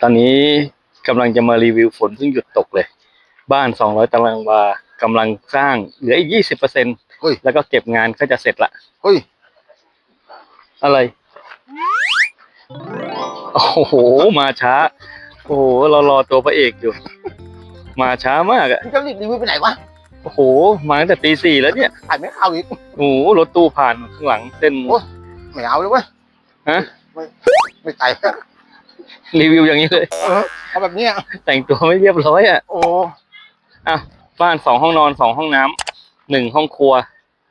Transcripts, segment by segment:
ตอนนี้กำลังจะมารีวิวฝนเพิ่งหยุดตกเลย บ้าน 200 ตารางวากำลังสร้างเหลืออีก 20เปอร์เซ็นเฮ้ย แล้วก็เก็บงานก็จะเสร็จละ เฮ้ย อะไร โอ้โห มาช้า โอ้โห เรารอตัวพระเอกอยู่ มาช้ามากอะมึงจะรีบรีวิวไปไหนวะโอ้โห มาตั้งแต่ตีสี่แล้วเนี่ย ถ่ายไม่เข้าอีก โอ้โห รถตู้ผ่านข้างหลังเส้น โอ้ ไม่เอาเลยเว้ยฮะ ไม่ไม่ใส่ รีวิวอย่างนี้เลย เออเอาแบบเนี้ยแต่งตัวไม่เรียบร้อยอะโอ้อะบ้านสองห้องนอนสองห้องน้ำหนึ่งห้องครัว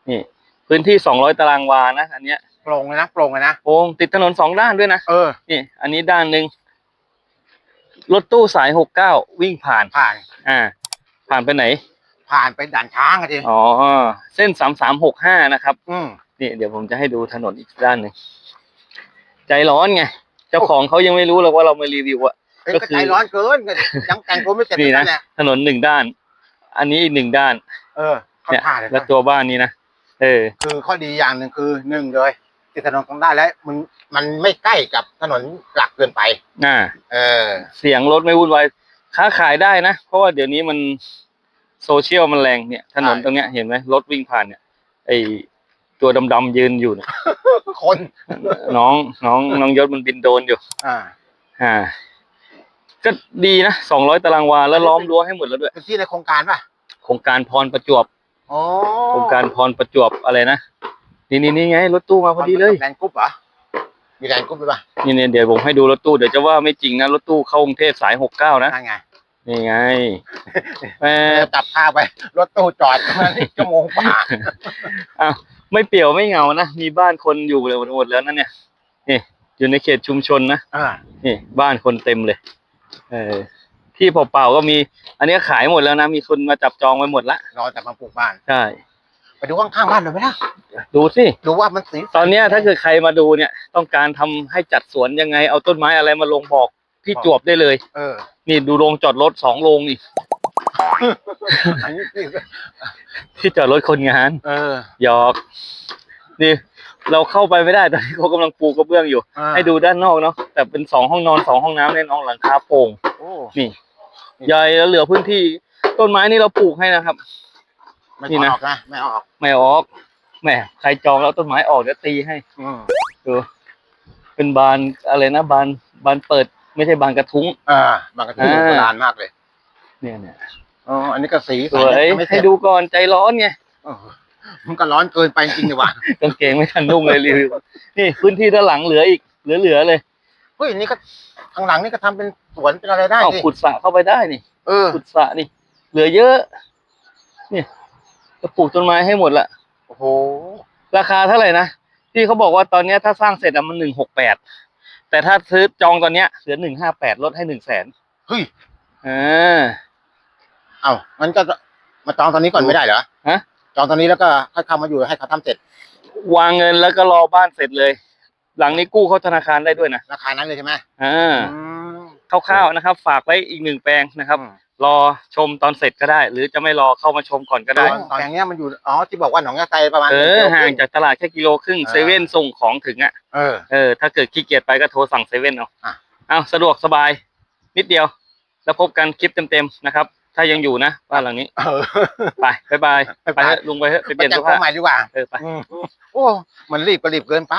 นี่ พื้นที่สองร้อยตารางวานะอันเนี้ยโปร่งเลยนะโปร่งเลยนะโอ้งติดถนนสองด้านด้วยนะเออนี่ อันนี้ด้านหนึ่งรถตู้สายหกเก้าวิ่งผ่าน ผ่าน อ่า ผ่านไปไหน ผ่านไปด่านช้างอะทีอ๋อเส้นสามสามหกห้านะครับ อืมนี่เดี๋ยวผมจะให้ดูถนนอีกด้านหนึ่งใจร้อนไง เจ้าของเขายังไม่รู้หรอกว่าเรามารีวิวอะเองก็ก็คือ ใจร้อนเกินก็ยังแต่งตัวไม่เสร็จนี่นะแหละถนนหนึ่งด้าน อันนี้อีกหนึ่งด้าน เออเขาเนี่ยผ่านเลยแล้วนะตัวบ้านนี้นะเออ คือข้อดีอย่างหนึ่งคือหนึ่งเลยติดถนนของได้แล้วมันมันไม่ใกล้กับถนนหลักเกินไปอ่า เออ เสียงรถไม่วุ่นวายค้าขายได้นะ เพราะว่าเดี๋ยวนี้มันโซเชียลมันแรงเนี่ย ถนนใช่ ตรงเนี้ยเห็นไหมรถวิ่งผ่านเนี่ยไอ ตัวดำๆยืนอยู่เนี่ยคน น้องน้องน้องยศมันบินโดรนอยู่ อ่า อ่า ก็ดีนะสองร้อยตารางวาแล้วล้อมรั้วให้หมดแล้วด้วย เป็นที่ในโครงการป่ะโครงการพรประจวบอ๋อโครงการพรประจวบอะไรนะนี่นี่นี่ไงรถตู้มาพอดีเลยแลนด์กรุ๊ปเหรอมีแลนด์กรุ๊ปด้วยป่ะนี่เนี่ยเดี๋ยวผมให้ดูรถตู้เดี๋ยวจะว่าไม่จริงนะรถตู้เข้ากรุงเทพสายหกเก้านะนั่นไงนี่ไงแหมเออจับข้าวไป รถตู้จอดมานี่ชั่วโมงกว่าอ้าว ไม่เปี่ยวไม่เหงานะ มีบ้านคนอยู่เลยหมดแล้วนะเนี่ยนี่อยู่ในเขตชุมชนนะอ่านี่บ้านคนเต็มเลย เออที่เปล่าๆก็มี อันนี้ขายหมดแล้วนะ มีคนมาจับจองไว้หมดละรอแต่มาปลูกบ้านใช่ไปดูข้างๆบ้านหน่อยไหมล่ะดูสิดูว่ามันสีตอนเนี้ยถ้าเกิดใครมาดูเนี่ย ต้องการทำให้จัดสวนยังไงเอาต้นไม้อะไรมาลงบอกพี่จวบได้เลย เออ นี่ดูโรงจอดรถสองโรงนี่ อันนี้สิที่จอดรถคนงานเออหยอกนี่เราเข้าไปไม่ได้ตอนนี้เขากำลังปูกระเบื้องอยู่อ่าให้ดูด้านนอกเนาะแต่เป็นสองห้องนอนสองห้องน้ำในน้องหลังคาโปร่งโอ้นี่ใหญ่แล้วเหลือพื้นที่ต้นไม้นี่เราปลูกให้นะครับไม่นี่อนะอกนะไม่ออก ไม่ออกแหมใครจองแล้วต้นไม้ออกเดี๋ยวตีให้อืมดูเป็นบานอะไรนะบานบานเปิด ไม่ใช่บานกระทุ้ง อ่า บางกระทุ่งอ่าโบราณมากเลย เนี่ยเนี่ย อ๋ออันนี้ก็สีสวยยังไม่เสร็ให้จดูก่อนใจร้อนไงเออมันก็ร้อนเกินไปจริงๆดีว่ะกางเกงไม่ทันนุ่งเลยรีวิวนี่พื้นที่ด้านหลังเหลืออีกเหลือๆเลยเฮ้ยนี่ก็ข้างหลังนี่ก็ทำเป็นสวนเป็นอะไรได้เอาสิขุดสระเข้าไปได้นี่เออขุดสระนี่ เหลือเยอะ เนี่ยจะปลูกต้นไม้ให้หมดละโอ้โหราคาเท่าไหร่นะที่เขาบอกว่าตอนเนี้ยถ้าสร้างเสร็จอะมันหนึ่งหกแปดแต่ถ้าซื้อจองตอนเนี้ยเหลือหนึ่งห้าแปดลดให้หนึ่งแสนเฮ้ยอ่า เอ้างั้นก็มาจองตอนนี้ก่อนไม่ได้เหรอฮะ จองตอนนี้แล้วก็ค่อยเข้ามาอยู่ให้เขาทำเสร็จ วางเงินแล้วก็รอบ้านเสร็จเลย หลังนี้กู้เข้าธนาคารได้ด้วยนะราคานั้นเลยใช่ไหมอ่าอืมคร่าวๆนะครับ ฝากไว้อีกหนึ่งแปลงนะครับอืมรอชมตอนเสร็จก็ได้ หรือจะไม่รอเข้ามาชมก่อนก็ได้ ตอนอย่างเงี้ยมันอยู่อ๋อที่บอกว่าหนองยาไซประมาณเออกิโลครึ่ห่างจากตลาดแค่กิโลครึ่งอ่าเซเว่นส่งของถึงอะ เออ เออ ถ้าเกิดขี้เกียจไปก็โทรสั่งเซเว่นเอาอะ เอาสะดวกสบาย นิดเดียว แล้วพบกันคลิปเต็มๆนะครับ ถ้ายังอยู่นะบ้านหลังนี้ เออ ไปบ๊ายบายบ๊ายไปบายเถอะลุงไปเถอะไปเปไปลี่ยนจัเสื้บอผ้าตัวใหม่ดีกว่าเออไปอืมโอ้ มันรีบก็รีบเกินไป